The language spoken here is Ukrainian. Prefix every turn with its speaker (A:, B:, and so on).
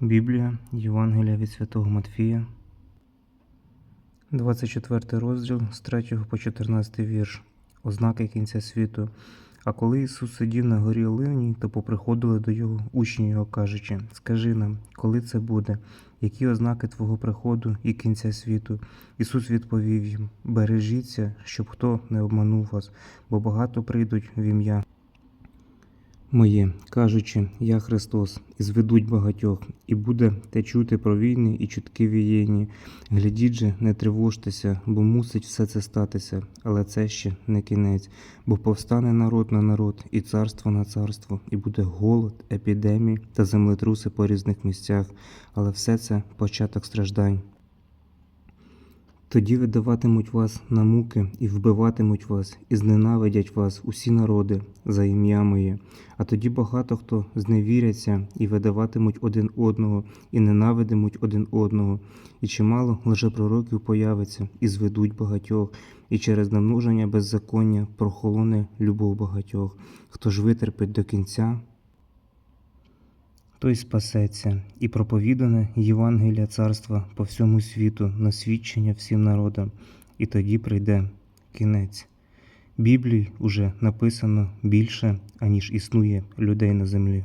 A: Біблія, Євангелія від Святого Матфія, 24 розділ з 3 по 14 вірш. Ознаки кінця світу. А коли Ісус сидів на горі Оливній, то поприходили до його учні його, кажучи: Скажи нам, коли це буде, які ознаки Твого приходу і кінця світу? Ісус відповів їм: Бережіться, щоб хто не обманув вас, бо багато прийдуть в ім'я моє, кажучи, я Христос, і зведуть багатьох, і буде те чути про війни і чутки вієнні. Глядіть же, не тривожтеся, бо мусить все це статися, але це ще не кінець, бо повстане народ на народ, і царство на царство, і буде голод, епідемії та землетруси по різних місцях, але все це початок страждань. Тоді видаватимуть вас на муки і вбиватимуть вас, і зненавидять вас усі народи за ім'я моє. А тоді багато хто зневіряться і видаватимуть один одного, і ненавидимуть один одного. І чимало лжепророків появиться, і зведуть багатьох, і через намноження беззаконня прохолоне любов багатьох. Хто ж витерпить до кінця, той спасеться, і проповідане Євангелія царства по всьому світу на свідчення всім народам, і тоді прийде кінець. Біблії уже написано більше, аніж існує людей на землі.